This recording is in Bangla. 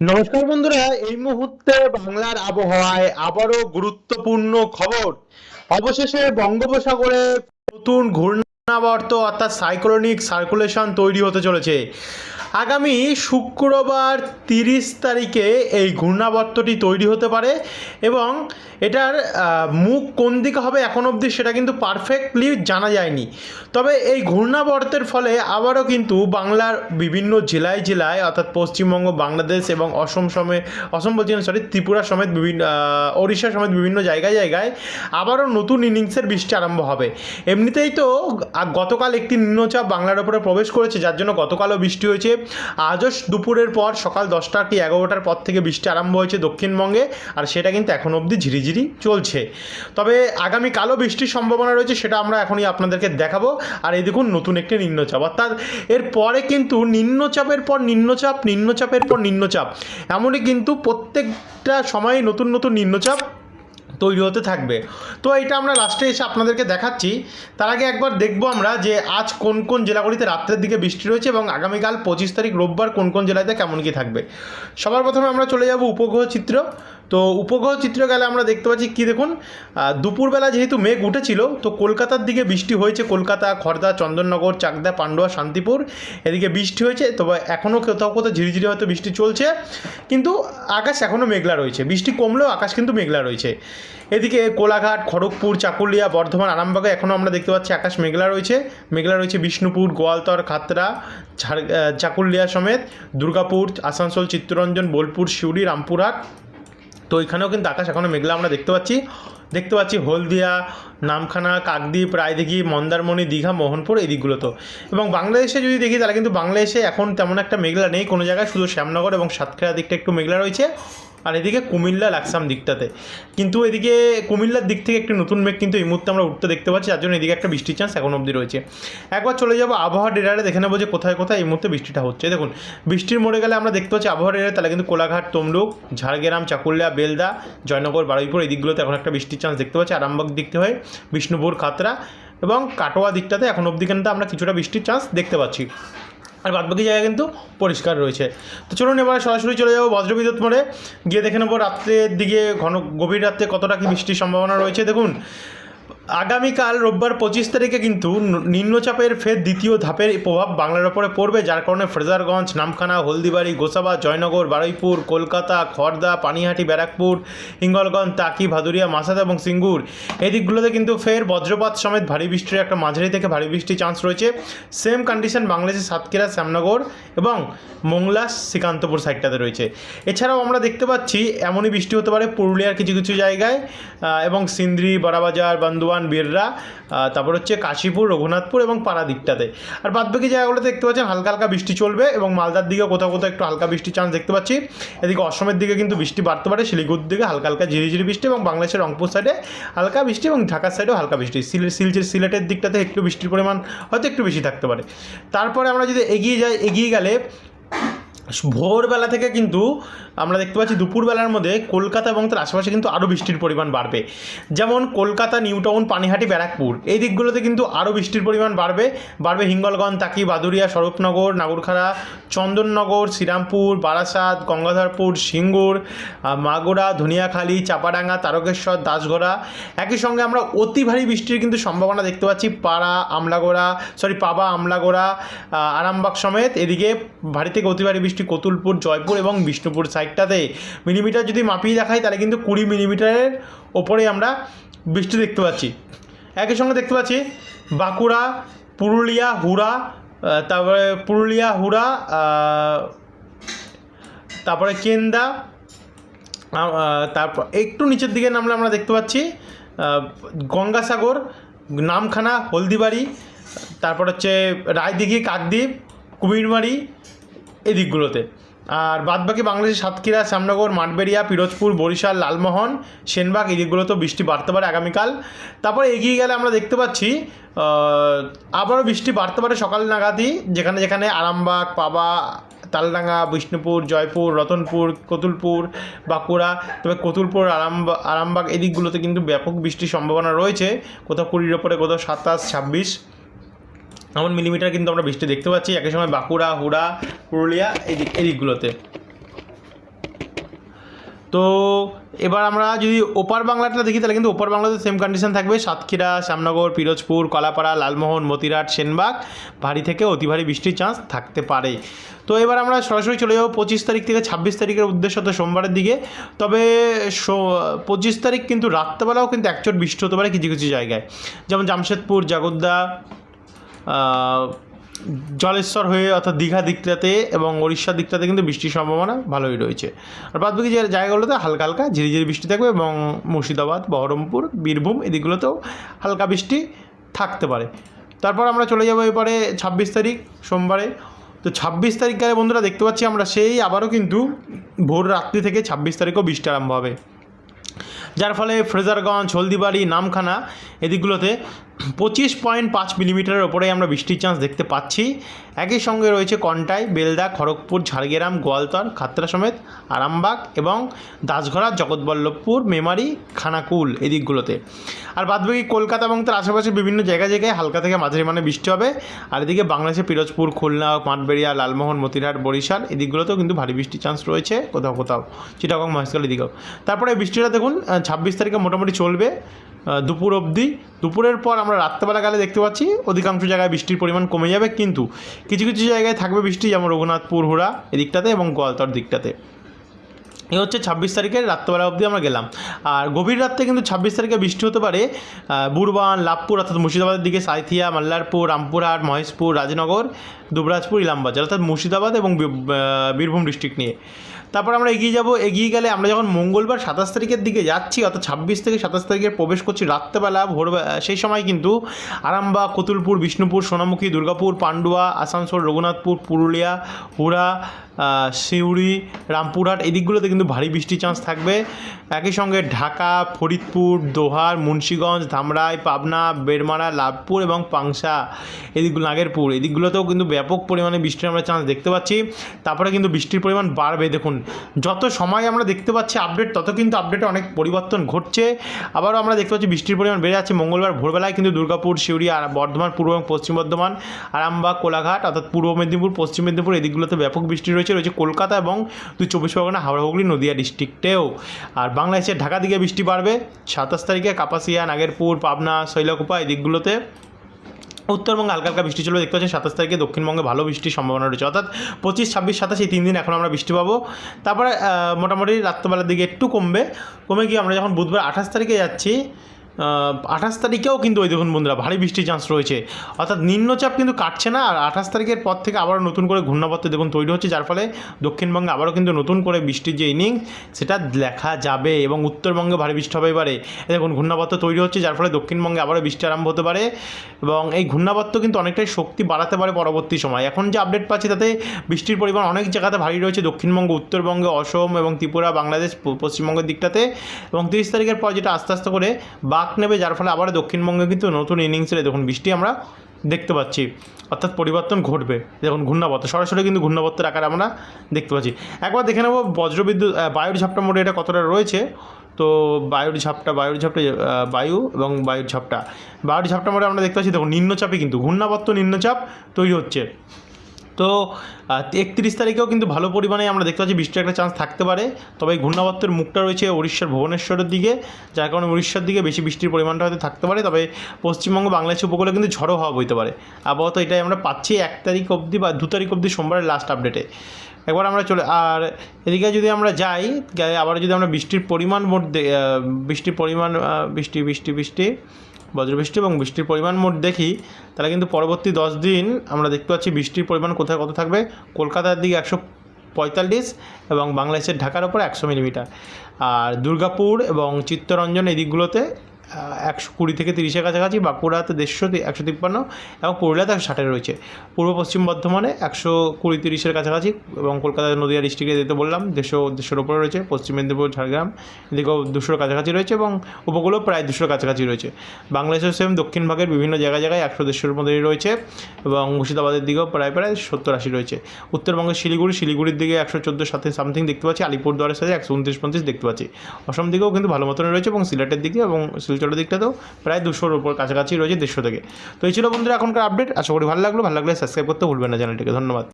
নমস্কার বন্ধুরা এই মুহূর্তে বাংলার আবহাওয়ায় আবারও গুরুত্বপূর্ণ খবর। অবশেষে বঙ্গোপসাগরে নতুন ঘূর্ণাবর্ত অর্থাৎ সাইক্লোনিক সার্কুলেশন তৈরি হতে চলেছে। আগামী শুক্রবার তিরিশ তারিখে এই ঘূর্ণাবর্তটি তৈরি হতে পারে এবং এটার মুখ কোন দিকে হবে এখন অবধি সেটা কিন্তু পারফেক্টলি জানা যায়নি। তবে এই ঘূর্ণাবর্তের ফলে আবারও কিন্তু বাংলার বিভিন্ন জেলায় জেলায়, অর্থাৎ পশ্চিমবঙ্গ, বাংলাদেশ এবং অসম সমেত অসম বলছি সরি ত্রিপুরা সমেত বিভিন্ন ওড়িশা সমেত বিভিন্ন জায়গায় জায়গায় আবারও নতুন ইনিংসের বৃষ্টি আরম্ভ হবে। এমনিতেই তো আ- গতকাল একটি নিম্নচাপ বাংলার ওপরে প্রবেশ করেছে, যার জন্য গতকালও বৃষ্টি হয়েছে। আজও দুপুরের পর সকাল দশটা কি এগারোটার পর থেকে বৃষ্টি আরম্ভ হয়েছে দক্ষিণবঙ্গে, আর সেটা কিন্তু এখন অবধি ঝিরিঝিরি চলছে। তবে আগামীকালও বৃষ্টির সম্ভাবনা রয়েছে, সেটা আমরা এখনই আপনাদেরকে দেখাবো। আর এই দেখুন, নতুন একটি নিম্নচাপ। অর্থাৎ এর পরে কিন্তু নিম্নচাপের পর নিম্নচাপ, নিম্নচাপের পর নিম্নচাপ। এমনই কিন্তু প্রত্যেকটা সময়ে নতুন নতুন নিম্নচাপ তৈরি হতে থাকবে। তো এটা আমরা লাস্টে এসে আপনাদেরকে দেখাচ্ছি। তার আগে একবার দেখব আমরা যে আজ কোন কোন জেলাগুলিতে রাত্রের দিকে বৃষ্টি রয়েছে এবং আগামীকাল পঁচিশ তারিখ রোববার কোন কোন জেলাতে কেমন কি থাকবে। সবার প্রথমে আমরা চলে যাব উপগ্রহ চিত্র। তো উপগ্রহ চিত্র গেলে আমরা দেখতে পাচ্ছি কি দেখুন? দুপুরবেলা যেহেতু মেঘ উঠেছিল, তো কলকাতার দিকে বৃষ্টি হয়েছে। কলকাতা খড়দা চন্দননগর, চাকদা, পান্ডুয়া, শান্তিপুর এদিকে বৃষ্টি হয়েছে। তবে এখনও কোথাও কোথাও ঝিরিঝিরি হয়তো বৃষ্টি চলছে। কিন্তু আকাশ এখনও মেঘলা রয়েছে। বৃষ্টি কমলেও আকাশ কিন্তু মেঘলা রয়েছে। এদিকে কোলাঘাট, খড়গপুর, চাকুলিয়া, বর্ধমান, আরামবাগে এখনও আমরা দেখতে পাচ্ছি আকাশ মেঘলা রয়েছে। মেঘলা রয়েছে বিষ্ণুপুর, গোয়ালতর, খাতরা, ঝাড় চাকুলিয়া সমেত, দুর্গাপুর, আসানসোল, চিত্তরঞ্জন, বোলপুর, সিউড়ি, রামপুরহাট তো ওইখানেও কিন্তু আকাশ এখনও মেঘলা, আমরা দেখতে পাচ্ছি। দেখতে পাচ্ছি হলদিয়া, নামখানা, কাকদ্বীপ, রায়দিঘি, মন্দারমণি, দীঘা, মোহনপুর এই দিকগুলোতেও। এবং বাংলাদেশে যদি দেখি, তাহলে কিন্তু বাংলাদেশে এখন তেমন একটা মেঘলা নেই। কোনো জায়গায় শুধু শ্যামনগর এবং সাতক্ষীরা দিকটা একটু মেঘলা রয়েছে। আর এদিকে কুমিল্লা লাকসাম দিকটাতে। কিন্তু এদিকে কুমিল্লার দিক থেকে একটি নতুন মেঘ কিন্তু এই মুহূর্তে আমরা উঠতে দেখতে পাচ্ছি, যার জন্য এদিকে একটা বৃষ্টির চান্স এখন অবধি রয়েছে। একবার চলে যাব আবহাওয়া ডেটারে দেখে নেব যে কোথায় কোথায় এই মুহূর্তে বৃষ্টিটা হচ্ছে। দেখুন, বৃষ্টির মোড়ে গেলে আমরা দেখতে পাচ্ছি আবহাওয়া ডেটারে তাহলে কিন্তু কোলাঘাট, তমলুক, ঝাড়গ্রাম, চাকুলিয়া, বেলদা, জয়নগর, বারুইপুর, এই দিকগুলোতে এখন একটা বৃষ্টির চান্স দেখতে পাচ্ছি। আরামবাগ দিকতে হয়ে, বিষ্ণুপুর, খাতরা এবং কাটোয়া দিকটাতে এখন অবধি কিন্তু আমরা কিছুটা বৃষ্টির চান্স দেখতে পাচ্ছি। আর বাদবাকি জায়গা কিন্তু পরিষ্কার রয়েছে। তো চলুন এবার সরাসরি চলে যাব বজ্রবিদ্যুৎ মোড়ে। গিয়ে দেখে নেব রাত্রের দিকে ঘন, গভীর রাত্রে কতটা কি বৃষ্টির সম্ভাবনা রয়েছে। দেখুন আগামীকাল রোববার পঁচিশ তারিখে কিন্তু নিম্নচাপের ফের দ্বিতীয় ধাপের প্রভাব বাংলার ওপরে পড়বে, যার কারণে ফ্রেজারগঞ্জ, নামখানা, হলদিবাড়ি, গোসাবা, জয়নগর, বারুইপুর, কলকাতা খড়দা পানিহাটি, ব্যারাকপুর, হিঙ্গলগঞ্জ তাকি ভাদুরিয়া, মাসাদা এবং সিঙ্গুর। এই দিকগুলোতে কিন্তু ফের বজ্রপাত সমেত ভারী বৃষ্টির একটা মাঝারি থেকে ভারী বৃষ্টির চান্স রয়েছে। সেম কন্ডিশন বাংলাদেশের সাতক্ষীরা, শ্যামনগর এবং মোংলা, শ্রীকান্তপুর সাইডটাতে রয়েছে। এছাড়াও আমরা দেখতে পাচ্ছি, এমনই বৃষ্টি হতে পারে পুরুলিয়ার কিছু কিছু জায়গায় এবং সিন্দ্রি, বড়াবাজার, বান্দুয়ান বীররা আহ, তারপর হচ্ছে কাশীপুর রঘুনাথপুর এবং পাড়া দিকটাতে আর বাদবাকি জায়গাগুলোতে দেখতে পাচ্ছেন হালকা হালকা বৃষ্টি চলবে এবং মালদার দিকে কোথাও কোথাও একটু হালকা বৃষ্টির চান্স দেখতে পাচ্ছি। এদিকে অসমের দিকে কিন্তু বৃষ্টি বাড়তে পারে শিলিগুড়ির দিকে হালকা হালকা ঝিরিঝিরি বৃষ্টি এবং বাংলাদেশের রংপুর সাইডে হালকা বৃষ্টি এবং ঢাকার সাইডেও হালকা বৃষ্টি। সিলচর সিলেটের দিকটাতে একটু বৃষ্টির পরিমাণ হয়তো একটু বেশি থাকতে পারে। তারপরে আমরা যদি এগিয়ে যাই এগিয়ে গেলে ভোরবেলা থেকে কিন্তু আমরা দেখতে পাচ্ছি দুপুরবেলার মধ্যে কলকাতা এবং তার আশেপাশে কিন্তু আরও বৃষ্টির পরিমাণ বাড়বে। যেমন কলকাতা নিউ টাউন পানিহাটি, ব্যারাকপুর। এই দিকগুলোতে কিন্তু আরও বৃষ্টির পরিমাণ বাড়বে। বাড়বে হিঙ্গলগঞ্জ, তাকি বাদুরিয়া স্বরূপনগর নাগরখাড়া চন্দননগর, শ্রীরামপুর, বারাসাত, গঙ্গাধরপুর, সিঙ্গুর মাগুরা, ধনিয়াখালী, চাপাডাঙ্গা, তারকেশ্বর, দাসগড়া। একই সঙ্গে আমরা অতি ভারী বৃষ্টির কিন্তু সম্ভাবনা দেখতে পাচ্ছি পাড়া, আমলাগোড়া সরি পাবা, আমলাগোড়া আরামবাগ সমেত। এদিকে ভারী থেকে অতি ভারী বৃষ্টি কতুলপুর, জয়পুর এবং বিষ্ণুপুর সাইডটাতে। মিলিমিটার যদি মাপিয়ে দেখাই, তাহলে কিন্তু কুড়ি মিলিমিটারের ওপরে আমরা বৃষ্টি দেখতে পাচ্ছি। একই সঙ্গে দেখতে পাচ্ছি বাঁকুড়া, পুরুলিয়া, হুড়া তারপরে পুরুলিয়া, হুড়া তারপরে কেন্দা তারপর একটু নিচের দিকে নামলে আমরা দেখতে পাচ্ছি গঙ্গাসাগর, নামখানা, হলদিবাড়ি, তারপর হচ্ছে রায়দিঘি, কাকদ্বীপ, কুমিরমারি এই দিকগুলোতে। আর বাদবাকি বাংলাদেশের সাতক্ষীরা, শ্যামনগর, মাঠবেড়িয়া, পিরোজপুর, বরিশাল, লালমোহন, সেনবাগ, এই দিকগুলোতেও বৃষ্টি বাড়তে পারে আগামীকাল। তারপরে এগিয়ে গেলে আমরা দেখতে পাচ্ছি আবারও বৃষ্টি বাড়তে পারে সকাল নাগাদই, যেখানে যেখানে আরামবাগ, পাবা, তালডাঙ্গা, বিষ্ণুপুর, জয়পুর, রতনপুর, কতুলপুর, বাঁকুড়া, তবে কতুলপুর আরামবাগ আরামবাগ এই দিকগুলোতে কিন্তু ব্যাপক বৃষ্টির সম্ভাবনা রয়েছে। কোথাও কুড়ির ওপরে, কোথাও সাতাশ, ছাব্বিশ। এমন মিলিমিটার কিন্তু আমরা বৃষ্টি দেখতে পাচ্ছি। একই সময় বাঁকুড়া, হুড়া, পুরুলিয়া, এই দিক এই দিকগুলোতে। তো এবার আমরা যদি ওপার বাংলাটা দেখি, তাহলে কিন্তু ওপার বাংলাতে সেম কন্ডিশন থাকবে। সাতক্ষীরা, শ্যামনগর, পিরোজপুর, কলাপাড়া, লালমোহন, মতিরাট, সেনবাগ, ভারী থেকে অতি ভারী বৃষ্টির চান্স থাকতে পারে। তো এবার আমরা সরাসরি চলে যাব পঁচিশ তারিখ থেকে ছাব্বিশ তারিখের উদ্দেশ্য তো সোমবারের দিকে। তবে পঁচিশ তারিখ কিন্তু রাত্রেবেলাও কিন্তু একচোট বৃষ্টি হতে পারে কিছু কিছু জায়গায়। যেমন জামশেদপুর, জাগদ্দা জলেশ্বর হয়ে অর্থাৎ দীঘা দিকটাতে এবং উড়িষ্যার দিকটাতে কিন্তু বৃষ্টির সম্ভাবনা ভালোই রয়েছে। আর বাদ বাকি যে জায়গাগুলোতে হালকা হালকা ঝিরিঝিরি বৃষ্টি থাকবে এবং মুর্শিদাবাদ, বহরমপুর, বীরভূম এদিকগুলোতেও হালকা বৃষ্টি থাকতে পারে। তারপর আমরা চলে যাব এবারে ছাব্বিশ তারিখ সোমবারে। তো ছাব্বিশ তারিখ গেলে বন্ধুরা দেখতে পাচ্ছি আমরা সেই আবারও কিন্তু ভোর রাত্রি থেকে ছাব্বিশ তারিখও বৃষ্টি আরম্ভ হবে। যার ফলে ফ্রেজারগঞ্জ, হলদিবাড়ি, নামখানা এদিকগুলোতে পঁচিশ পয়েন্ট পাঁচ মিলিমিটারের ওপরে আমরা বৃষ্টির চান্স দেখতে পাচ্ছি। একই সঙ্গে রয়েছে কন্টাই, বেলদা, খড়গপুর, ঝাড়গ্রাম, গোয়ালতর খাতড়া সমেত আরামবাগ এবং দাসঘরা, জগৎবল্লভপুর, মেমারি, খানাকুল এদিকগুলোতে। আর বাদবাকি কলকাতা এবং তার আশেপাশে বিভিন্ন জায়গায় জায়গায় হালকা থেকে মাঝারি মানে বৃষ্টি হবে। আর এদিকে বাংলাদেশে পিরোজপুর, খুলনা, মাঠবেড়িয়া, লালমোহন, মতিরহাট, বরিশাল এদিকগুলোতেও কিন্তু ভারী বৃষ্টির চান্স রয়েছে কোথাও কোথাও। চিটাগং, মহেশখাল এদিকেও। তারপরে বৃষ্টিটা দেখুন ছাব্বিশ তারিখে মোটামুটি চলবে। দুপুর অবধি। দুপুরের পর আমরা রাত্রেবেলা গেলে দেখতে পাচ্ছি, অধিকাংশ জায়গায় বৃষ্টির পরিমাণ কমে যাবে, কিন্তু কিছু কিছু জায়গায় থাকবে বৃষ্টি, যেমন রঘুনাথপুর, হুড়া এদিকটাতে এবং গোয়ালতর দিকটাতে। এ হচ্ছে ছাব্বিশ তারিখের রাত্রেবেলা অবধি আমরা গেলাম। আর গভীর রাত্রে কিন্তু ছাব্বিশ তারিখে বৃষ্টি হতে পারে বুরবান লাভপুর অর্থাৎ মুর্শিদাবাদের দিকে সাঁইথিয়া মাল্লারপুর, রামপুরহাট, মহেশপুর, রাজনগর, দুবরাজপুর ইলামবাজার অর্থাৎ মুর্শিদাবাদ এবং বীরভূম ডিস্ট্রিক্ট নিয়ে। তারপর আমরা এগিয়ে যাব। এগিয়ে গেলে আমরা যখন মঙ্গলবার সাতাশ তারিখের দিকে যাচ্ছি, অর্থাৎ ছাব্বিশ থেকে সাতাশ তারিখে প্রবেশ করছি রাত্রেবেলা ভোর সেই সময় কিন্তু আরামবা কতুলপুর, বিষ্ণুপুর, সোনামুখী, দুর্গাপুর, পান্ডুয়া, আসানসোল, রঘুনাথপুর, পুরুলিয়া, হুড়া সিউড়ি, রামপুরহাট, এই দিকগুলোতে কিন্তু ভারী বৃষ্টির চান্স থাকবে। একই সঙ্গে ঢাকা, ফরিদপুর, দোহার, মুন্সীগঞ্জ, ধামরাই, পাবনা বেরমারা লাভপুর এবং পাংশা এদিকগুলো নাগেরপুর। এদিকগুলোতেও কিন্তু ব্যাপক পরিমাণে বৃষ্টির আমরা চান্স দেখতে পাচ্ছি। তারপরে কিন্তু বৃষ্টির পরিমাণ বাড়বে। দেখুন, যত সময় আমরা দেখতে পাচ্ছি আপডেট তত কিন্তু আপডেটে অনেক পরিবর্তন ঘটছে। আবারও আমরা দেখতে পাচ্ছি বৃষ্টির পরিমাণ বেড়ে যাচ্ছে। মঙ্গলবার ভোরবেলায় কিন্তু দুর্গাপুর, সিউড়ি, আর বর্ধমান, পূর্ব এবং পশ্চিম বর্ধমান, আরামবাগ, কোলাঘাট, অর্থাৎ পূর্ব মেদিনীপুর, পশ্চিম মেদিনীপুর এদিকগুলোতে ব্যাপক বৃষ্টি রয়েছে। রয়েছে কলকাতা এবং দুই চব্বিশ পরগনা, হাওড়া, হুগলি, নদিয়া ডিস্ট্রিক্টেও আর বাংলাদেশের ঢাকা দিকে বৃষ্টি বাড়বে। সাতাশ তারিখে কাপাসিয়া, নাগেরপুর, পাবনা, শৈলকুপা এই দিকগুলোতে। উত্তরবঙ্গে হালকা হালকা বৃষ্টি চলবে। দেখতে পাচ্ছি সাতাশ তারিখে দক্ষিণবঙ্গে ভালো বৃষ্টির সম্ভাবনা রয়েছে। অর্থাৎ পঁচিশ, ছাব্বিশ, সাতাশ এই তিন দিন এখন আমরা বৃষ্টি পাবো। তারপরে মোটামুটি রাত্রবেলার দিকে একটু কমবে। কমে গিয়ে আমরা যখন বুধবার আঠাশ তারিখে যাচ্ছি আঠাশ তারিখেও কিন্তু ওই দেখুন বন্ধুরা, ভারী বৃষ্টির চান্স রয়েছে। অর্থাৎ নিম্নচাপ কিন্তু কাটছে না, আর আঠাশ তারিখের পর থেকে আবারও নতুন করে ঘূর্ণাবর্ত দেখুন তৈরি হচ্ছে, যার ফলে দক্ষিণবঙ্গে আবারও কিন্তু নতুন করে বৃষ্টির যে ইনিংস সেটা দেখা যাবে এবং উত্তরবঙ্গে ভারী বৃষ্টি হবে এবারে। দেখুন, ঘূর্ণাবর্ত তৈরি হচ্ছে, যার ফলে দক্ষিণবঙ্গে আবারও বৃষ্টি আরম্ভ হতে পারে এবং এই ঘূর্ণাবর্ত কিন্তু অনেকটাই শক্তি বাড়াতে পারে পরবর্তী সময়। এখন যে আপডেট পাচ্ছি, তাতে বৃষ্টির পরিমাণ অনেক জায়গাতে ভারী রয়েছে, দক্ষিণবঙ্গ, উত্তরবঙ্গে, অসম এবং ত্রিপুরা, বাংলাদেশ পশ্চিমবঙ্গের দিকটাতে এবং তিরিশ তারিখের পর যেটা আস্তে আস্তে করে বাঁক নেবে, যার ফলে আবার দক্ষিণবঙ্গে কিন্তু নতুন ইনিংসের দেখুন বৃষ্টি আমরা দেখতে পাচ্ছি। অর্থাৎ পরিবর্তন ঘটবে। দেখুন ঘূর্ণাবর্ত, সরাসরি কিন্তু ঘূর্ণাবর্তের আকারে আমরা দেখতে পাচ্ছি। একবার দেখে নেব বজ্রবিদ্যুৎ বায়ুর ঝাপটা মোটে এটা কতটা রয়েছে। তো বায়ুর ঝাপটা বায়ুর ঝাপটা বায়ু এবং বায়ুর ঝাপটা। বায়ুর ঝাপটা মোটে আমরা দেখতে পাচ্ছি, দেখুন নিম্নচাপে কিন্তু ঘূর্ণাবর্ত নিম্নচাপ তৈরি হচ্ছে। তো একত্রিশ তারিখেও কিন্তু ভালো পরিমাণে আমরা দেখতে পাচ্ছি বৃষ্টির একটা চান্স থাকতে পারে। তবে এই ঘূর্ণাবর্তের মুখটা রয়েছে উড়িষ্যার ভুবনেশ্বরের দিকে, যার কারণে উড়িষ্যার দিকে বেশি বৃষ্টির পরিমাণটা হয়তো থাকতে পারে। তবে পশ্চিমবঙ্গ, বাংলাদেশ উপকূলে কিন্তু ঝড়ো হওয়া বইতে পারে। আপাতত এটাই আমরা পাচ্ছি এক তারিখ অবধি বা দু তারিখ অবধি সোমবারের লাস্ট আপডেটে একবার আমরা চলে আর এদিকে যদি আমরা যাই আবার যদি আমরা বৃষ্টির পরিমাণ মোট বৃষ্টির পরিমাণ বৃষ্টি বৃষ্টি বৃষ্টি, বজ্রবৃষ্টি এবং বৃষ্টির পরিমাণ মোট দেখি, তাহলে কিন্তু পরবর্তী দশ দিন আমরা দেখতে পাচ্ছি বৃষ্টির পরিমাণ কোথায় কত থাকবে? কলকাতার দিকে একশো পঁয়তাল্লিশ এবং বাংলাদেশের ঢাকার ওপর একশো মিলিমিটার। আর দুর্গাপুর এবং চিত্তরঞ্জন এই দিকগুলোতে একশো কুড়ি থেকে তিরিশের কাছাকাছি বাঁকুড়াতে দেড়শো একশো তিপ্পান্ন এবং পুরুলিয়াতে একশো ষাটে রয়েছে। পূর্ব পশ্চিম বর্ধমানে একশো কুড়ি তিরিশের কাছাকাছি এবং কলকাতা নদীয়া ডিস্ট্রিক্টে যেতে বললাম, দেড়শো, দেড়শোর ওপরে রয়েছে, পশ্চিম মেদিনীপুর, ঝাড়গ্রাম, এদিকেও দুশোর কাছাকাছি রয়েছে এবং উপকূলও প্রায় দুশোর কাছাকাছি রয়েছে। বাংলাদেশের সেম দক্ষিণ ভাগের বিভিন্ন জায়গায় জায়গায় একশো দেড়শোর মধ্যেই রয়েছে এবং মুর্শিদাবাদের দিকেও প্রায় প্রায় সত্তর আশি রয়েছে। উত্তরবঙ্গের শিলিগুড়ি, শিলিগুড়ির দিকে একশো চোদ্দ সাথে সামথিং দেখতে পাচ্ছি, আলিপুরদুয়ারের সাথে একশো উনত্রিশ পঞ্চাশ দেখতে পাচ্ছি। অসম দিকেও কিন্তু ভালো মতনই রয়েছে এবং সিলেটের দিকে এবং শিলচরের তো, প্রায় দুশোর উপর কাছাকাছি রয়েছে দেড়শো থেকে। তো এই ছিল বন্ধুরা এখনকার আপডেট আশা করি ভালো লাগল। ভালো লাগলে সাবস্ক্রাইব করতে ভুলবেন না চ্যানেলটিকে ধন্যবাদ।